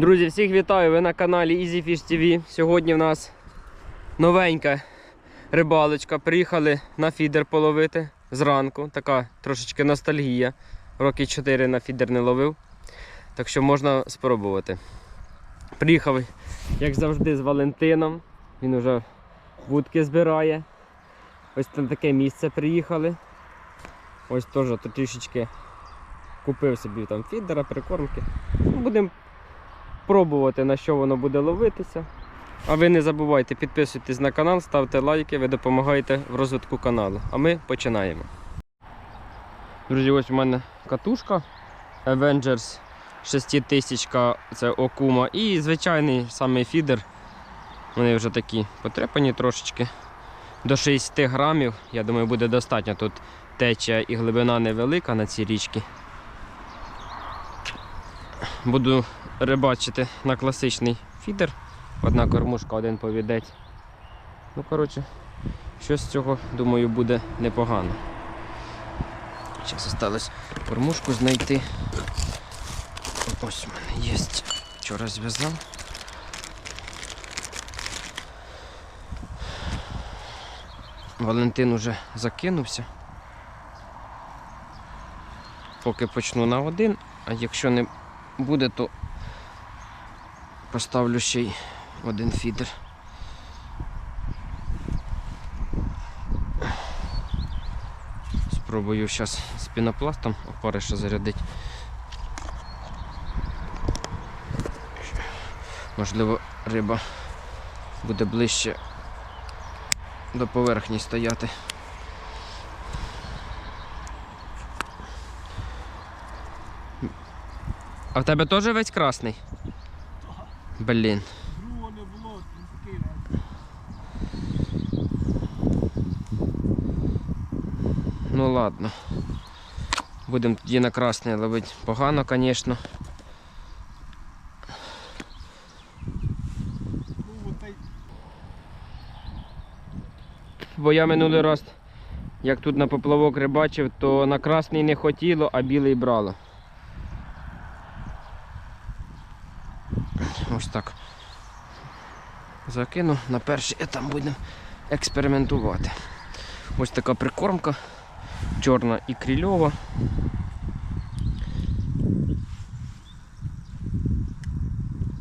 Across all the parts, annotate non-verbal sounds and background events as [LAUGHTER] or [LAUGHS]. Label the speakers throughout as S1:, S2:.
S1: Друзі, всіх вітаю! Ви на каналі Easy Fish TV. Сьогодні в нас новенька рибалочка. Приїхали на фідер половити зранку. Така трошечки ностальгія. Роки 4 на фідер не ловив. Так що можна спробувати. Приїхав, як завжди, з Валентином. Він вже вудки збирає. Ось на таке місце приїхали. Ось теж трішечки купив собі там фідера, прикормки. Будемо пробувати на що воно буде ловитися. А ви не забувайте підписуйтесь на канал, ставте лайки, ви допомагаєте в розвитку каналу. А ми починаємо. Друзі, ось у мене катушка Avengers 6000 це Окума. І звичайний самий фідер. Вони вже такі потрепані трошечки. До 60 грамів, я думаю, буде достатньо. Тут течія і глибина невелика на цій річці. Буду рибачити на класичний фідер. Одна кормушка, один повідець. Ну, коротше, щось з цього, думаю, буде непогано. Зараз осталось кормушку знайти. Ось у мене є. Вчора зв'язав. Валентин уже закинувся. Поки почну на один, а якщо не буде, то поставлю ще й один фідер. Спробую зараз з пінопластом опариша зарядити. Можливо, риба буде ближче до поверхні стояти. А в тебе теж весь красний? Блін.
S2: Другого не було, весь.
S1: Ну ладно. Будемо тоді на красний ловити. Погано, звісно. Бо я минулий раз, як тут на поплавок рибачив, то на красний не хотіло, а білий брало. Так. Закину на перший, а там будемо експериментувати. Ось така прикормка, чорна і крильова.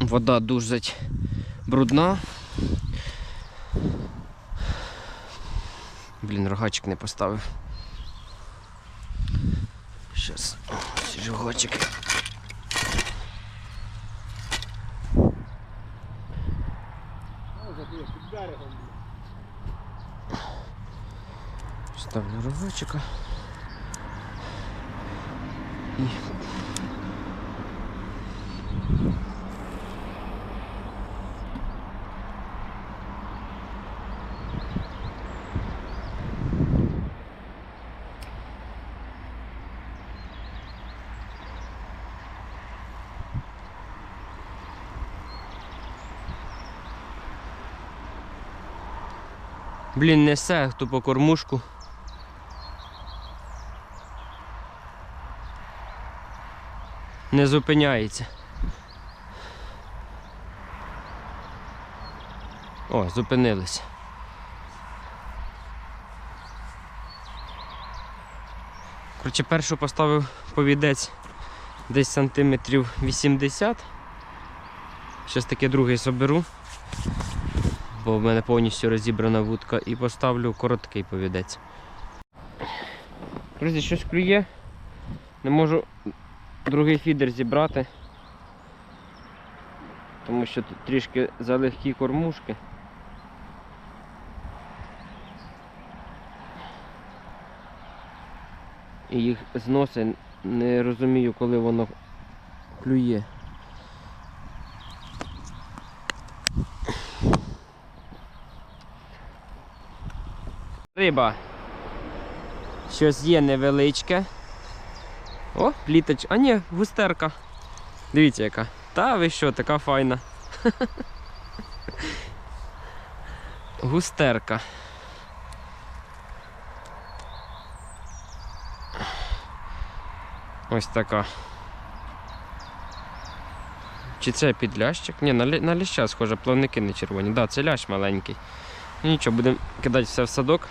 S1: Вода дужить брудна. Блін, рогачик не поставив. Ось рогачик.
S2: може ти під берегом.
S1: Ставлю рогачика. І... Блін, несе хто по кормушку. Не зупиняється. О, зупинилися. Коротше, першу поставив повідець десь сантиметрів 80. Щось таке другий соберу, бо в мене повністю розібрана вудка і поставлю короткий повідець. Друзі, щось клює. Не можу другий фідер зібрати, тому що тут трішки залегкі кормушки. І їх зносить, не розумію, коли воно клює. Риба. Щось є невеличке. О, пліточ. А ні, густерка. Дивіться яка. Та ви що, така файна. [LAUGHS] Густерка. Ось така. Чи це підлящик? Ні, на, ліща схоже, плавники не червоні. Так, да, це лящ маленький. Ну нічого, будемо кидати все в садок.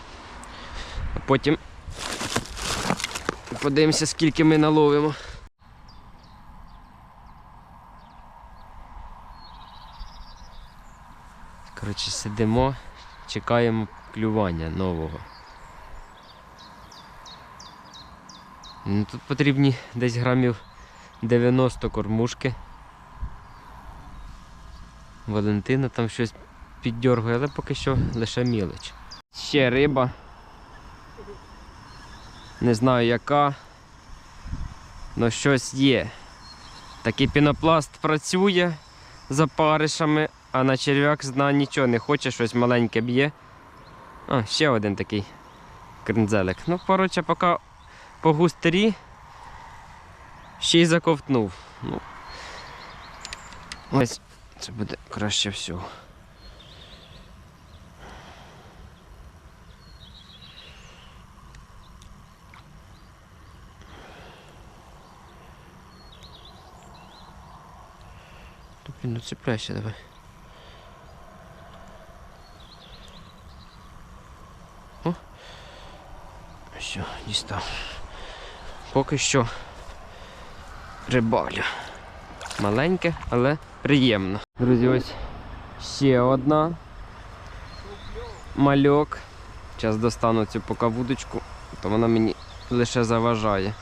S1: А потім подивимося, скільки ми наловимо. Коротше, сидимо, чекаємо клювання нового. Ну, тут потрібні десь грамів 90 кормушки. Валентина там щось піддергує, але поки що лише мілич. Ще риба. Не знаю яка. але щось є. Такий пінопласт працює за паришами, а на черв'як зна нічого не хоче, щось маленьке б'є. А, ще один такий кринзелик. Ну, коротше, поки по густері ще й заковтнув. Ну, ось це буде краще всього. Ну цепляйся давай. О. Все, дістав. Поки що рибалю. Маленьке, але приємно. Друзі, ось ще одна. Мальок. Зараз достану цю поки вудочку, то вона мені лише заважає.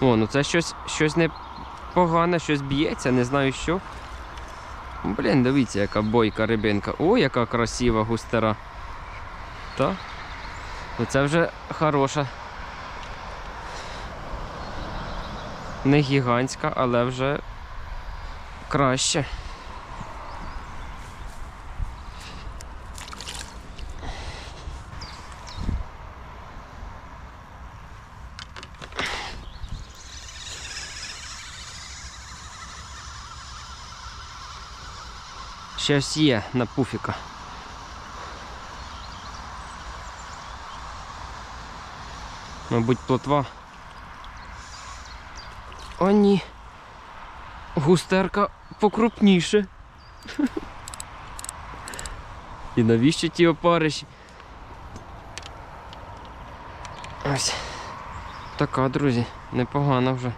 S1: О, ну це щось, щось непогане, щось б'ється, не знаю що. Блін, дивіться, яка бойка рибинка. О, яка красива густера. Та? Це вже хороша. Не гігантська, але вже краще. Щось є на пуфіка. Мабуть, плотва. О, ні. Густерка покрупніше. [LAUGHS] І навіщо ті опариші? Ось. Така, друзі, непогана вже.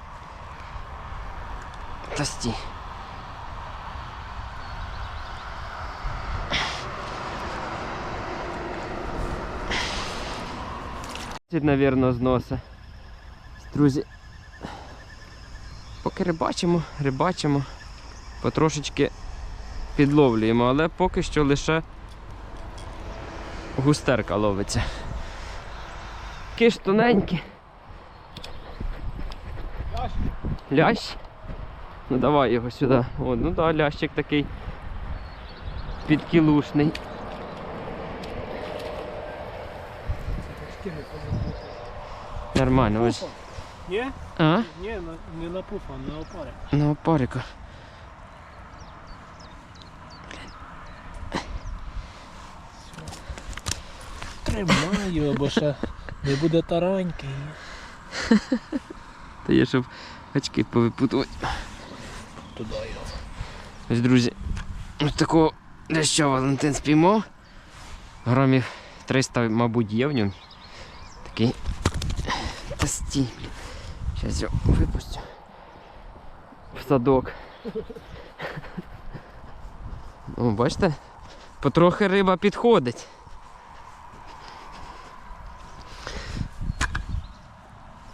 S1: Та стій. Навірно, зноси. Друзі, поки рибачимо, рибачимо, потрошечки підловлюємо, але поки що лише густерка ловиться. Тоненькі.
S2: Лящ.
S1: Лящ. Ну давай його сюди. О, ну да, лящик такий підкілушний. Нормально ось.
S2: Ні?
S1: А?
S2: Ні, на- не на пуфа, на опари.
S1: На опарика.
S2: Тримаю, бо ще не буде тараньки. [LAUGHS]
S1: Та є, щоб очки повипутувати.
S2: Туди його.
S1: Ось, друзі, ось такого дещо Валентин спіймав. Грамів 300, мабуть, є в ньому. Такий. Стій. Зараз його випустю. В садок. [LAUGHS] О, бачите? Потрохи риба підходить.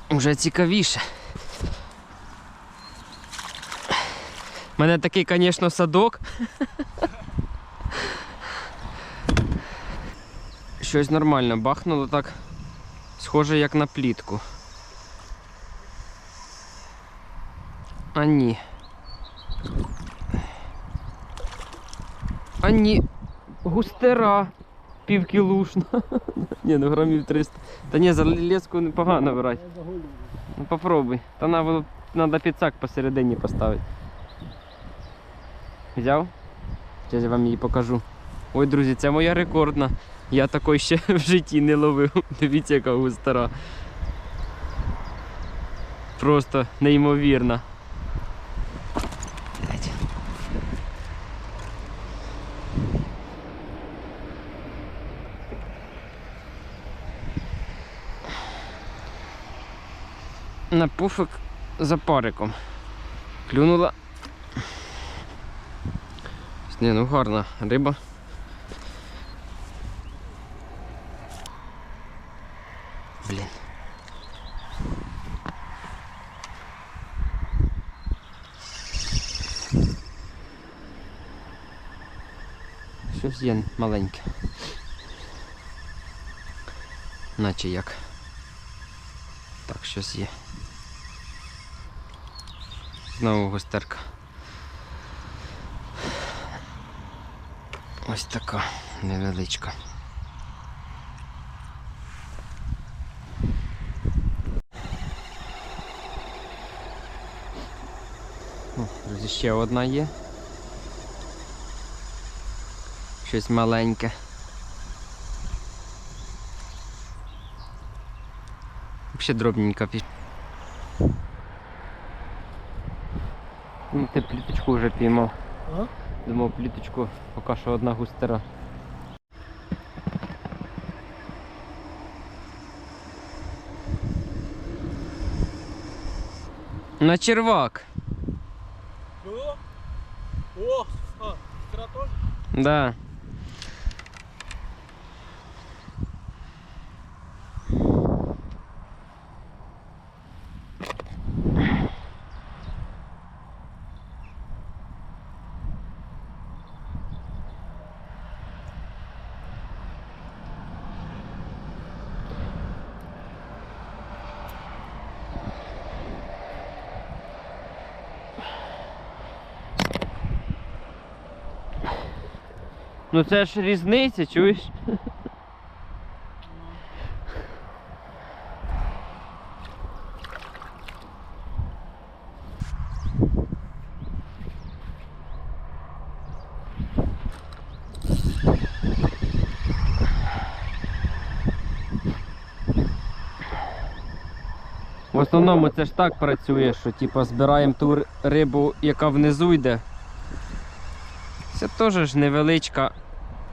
S1: Уже цікавіше. У мене такий, звісно, садок. [LAUGHS] Щось нормально бахнуло так. Схоже, як на плітку. А ні. А ні. Густера. Півкілушна. [LAUGHS] ні, ну грамів 300. Та ні, за леску непогано
S2: загулюю.
S1: Ну попробуй. Та надо, надо підсак посередині поставити. Взяв? Зараз я вам її покажу. Ой, друзі, це моя рекордна. Я такої ще [LAUGHS] в житті не ловив. Дивіться, яка густара. Просто неймовірна. На пуфик за париком. Клюнула. Не, ну гарна риба. Блін. Щось є маленьке. Наче як. Так, щось є. Знову густерка. Ось така невеличка. О, друзі, ще одна є. Щось маленьке. Ще дробненька піш. Ну, ти пліточку вже піймав.
S2: А?
S1: Думав пліточку, поки що одна густера. На червак.
S2: Було? О, а, стратон?
S1: Да. Ну це ж різниця, чуєш? В основному це ж так працює, що типу збираємо ту рибу, яка внизу йде. Це теж ж невеличка,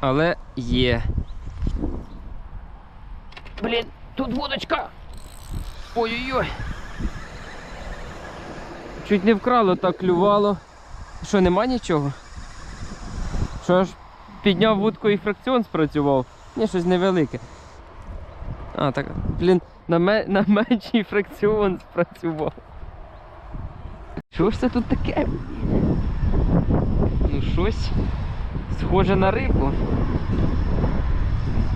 S1: але є. Блін, тут водочка. Ой-ой-ой. Чуть не вкрало, так клювало. Що, нема нічого? Що ж, підняв вудку і фракціон спрацював? Ні, щось невелике. А, так, блін, на, ме, на менший фракціон спрацював. Що ж це тут таке? Ну щось схоже на рибу.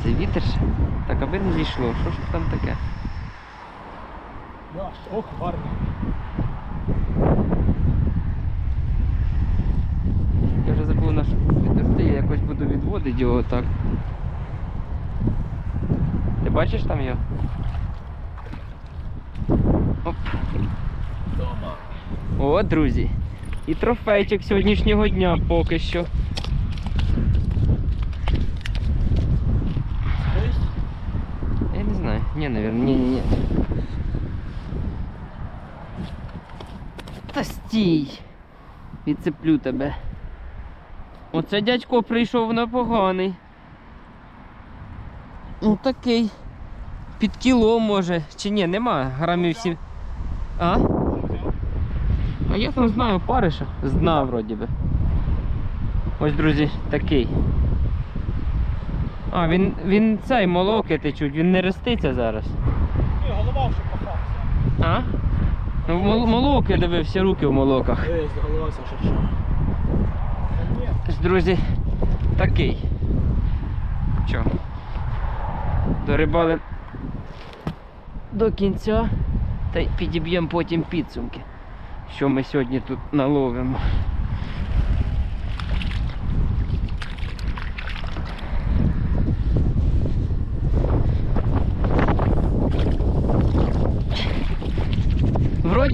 S1: Це вітер ще. Так, аби не зійшло. Що ж там таке?
S2: Ох, гарний.
S1: Я вже забув наш підожди, я якось буду відводити його так. Ти бачиш там його? Оп.
S2: Дома.
S1: О, друзі. І трофейчик сьогоднішнього дня поки що.
S2: Ось.
S1: Я не знаю. Ні, наверное, ні, ні, ні. Та стій. Відцеплю тебе. Оце дядько прийшов непоганий. Ну такий. Під кіло може. Чи ні, нема грамів сім. А? А я там знаю париша. З дна вроді би. Ось, друзі, такий. А, він, він цей молоки течуть, він не роститься зараз.
S2: Ні, голова вже пахався.
S1: А? Ну, в молок молоки дивився, руки в молоках.
S2: Що.
S1: Ось, друзі, такий. Що? Дорибали до кінця та й підіб'ємо потім підсумки, що ми сьогодні тут наловимо.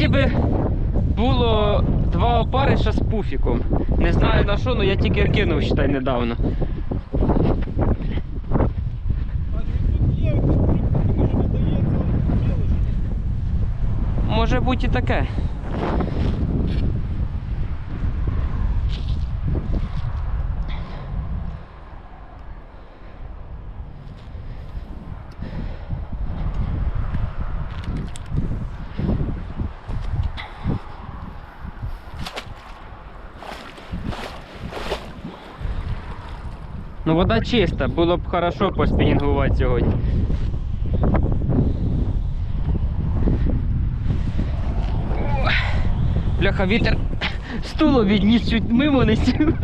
S1: Вроді би було два опариша з пуфіком. Не знаю на що, але я тільки кинув считай недавно.
S2: Може
S1: бути і таке. Ну вода чиста, було б хорошо поспінінгувати сьогодні. Бляха, вітер стуло відніс чуть мимо не сів.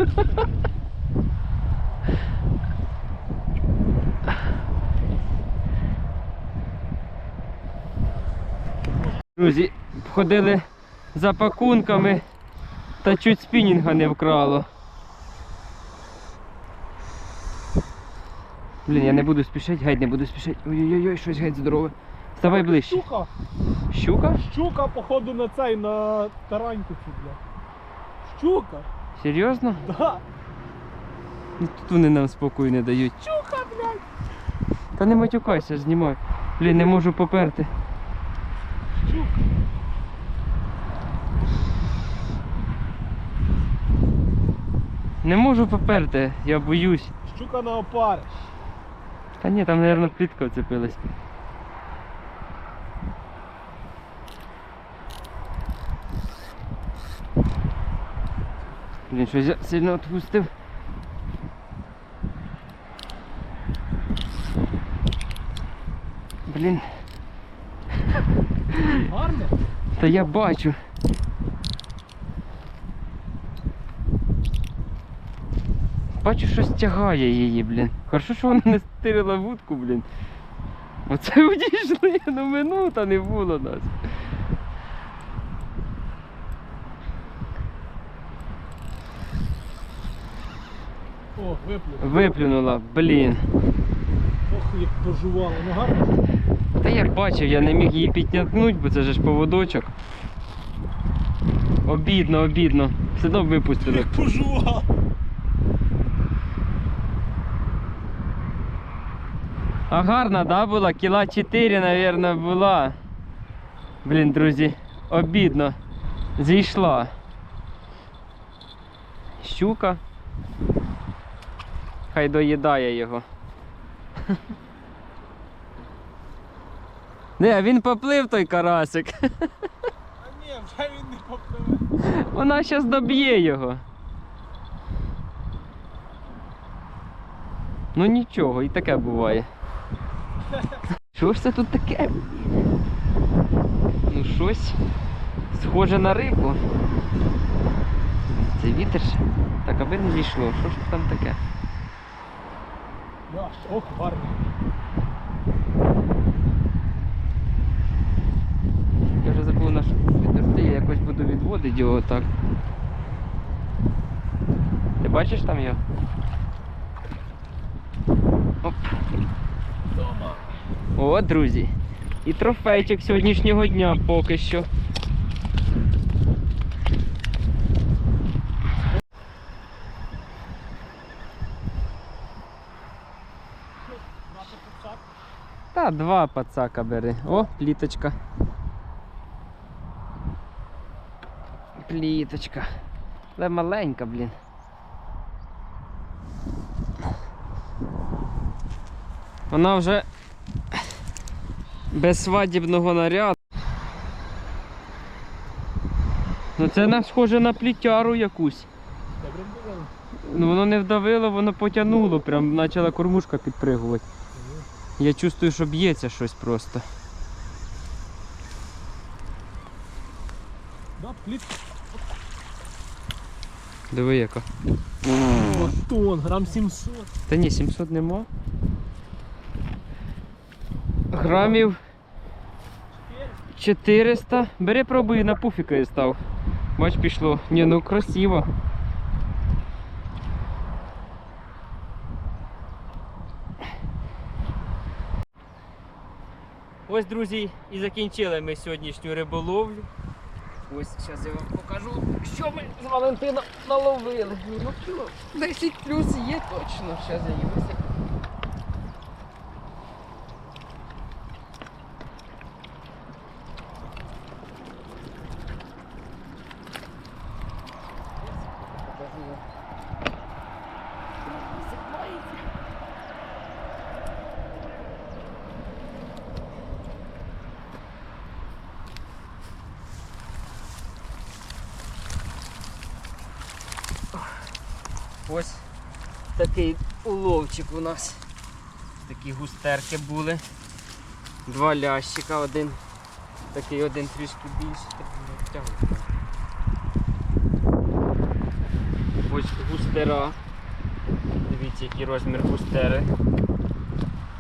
S1: Друзі, ходили за пакунками та чуть спінінга не вкрало. Блін, я не буду спішити, геть не буду спішити. Ой-ой-ой, щось геть здорове. Ставай ближче.
S2: Щука.
S1: Щука?
S2: Щука, походу, на цей, на тараньку цю, бля. Щука.
S1: Серйозно?
S2: Да.
S1: Ну, Тут вони нам спокою не дають.
S2: Щука, блядь.
S1: Та не матюкайся, знімай. Блін, не можу поперти.
S2: Щука.
S1: Не можу поперти, я боюсь.
S2: Щука на опариш.
S1: Та ні, там, мабуть, плітка вцепилась. Блін, щось я сильно відпустив. Блін,
S2: Гарне?
S1: та я бачу. Бачу, щось тягає її, блін. Хорошо, що вона не стирила вудку, блін. Оце [LAUGHS] одійшли, ну минута не було нас.
S2: О, виплюнув.
S1: Виплюнула, блін.
S2: Ох, як дожувало. Ну гарно.
S1: Та я бачив, я не міг її підтягнути, бо це же ж поводочок. Обідно, обідно. Все одно випустили.
S2: Як пожувало.
S1: А гарна, да, була? Кіла 4, наверное, була. Блін, друзі, обідно. Зійшла. Щука. Хай доїдає його. [LAUGHS] Не, він поплив той карасик.
S2: А ні, вже він не попливе.
S1: Вона зараз доб'є його. Ну нічого, і таке буває. Що ж це тут таке? Ну щось схоже на рибу. Це вітер. ж. Так, аби не зійшло. Що ж там таке?
S2: Ох, гарний.
S1: Я вже забув наш. Підожди, я якось буду відводити його так. Ти бачиш там його? Оп. О, друзі. І трофейчик сьогоднішнього дня поки що. Та два пацака бери. О, пліточка. Пліточка. Але маленька, блін. Вона вже без свадібного наряду. Ну це не схоже на плітяру якусь. Ну воно не вдавило, воно потягнуло, прям почала кормушка підпригувати. Я чувствую, що б'ється щось просто. Диви яка.
S2: О, тон, грам 700.
S1: Та ні, 700 нема. Грамів 400. Бери пробуй на пуфіка і став. Бач, пішло. Ні, ну красиво. Ось, друзі, і закінчили ми сьогоднішню риболовлю. Ось зараз я вам покажу, що ми з Валентином наловили. Ну, кіло 10 плюс є точно. Зараз я її висиплю. Покажу вам. Що висипається. Ось такий уловчик у нас. Такі густерки були. Два лящика, один такий, один трішки більший. Так. Ось густера. Дивіться, який розмір густери.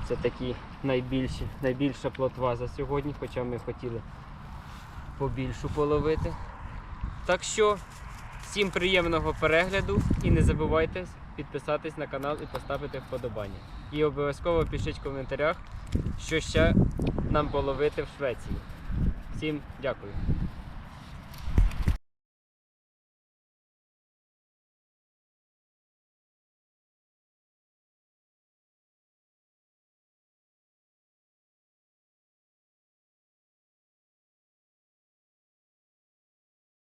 S1: Це такі найбільші, найбільша плотва за сьогодні, хоча ми хотіли побільшу половити. Так що, всім приємного перегляду і не забувайте підписатись на канал і поставити вподобання. І обов'язково пишіть в коментарях, що ще нам половити в Швеції. Всім дякую.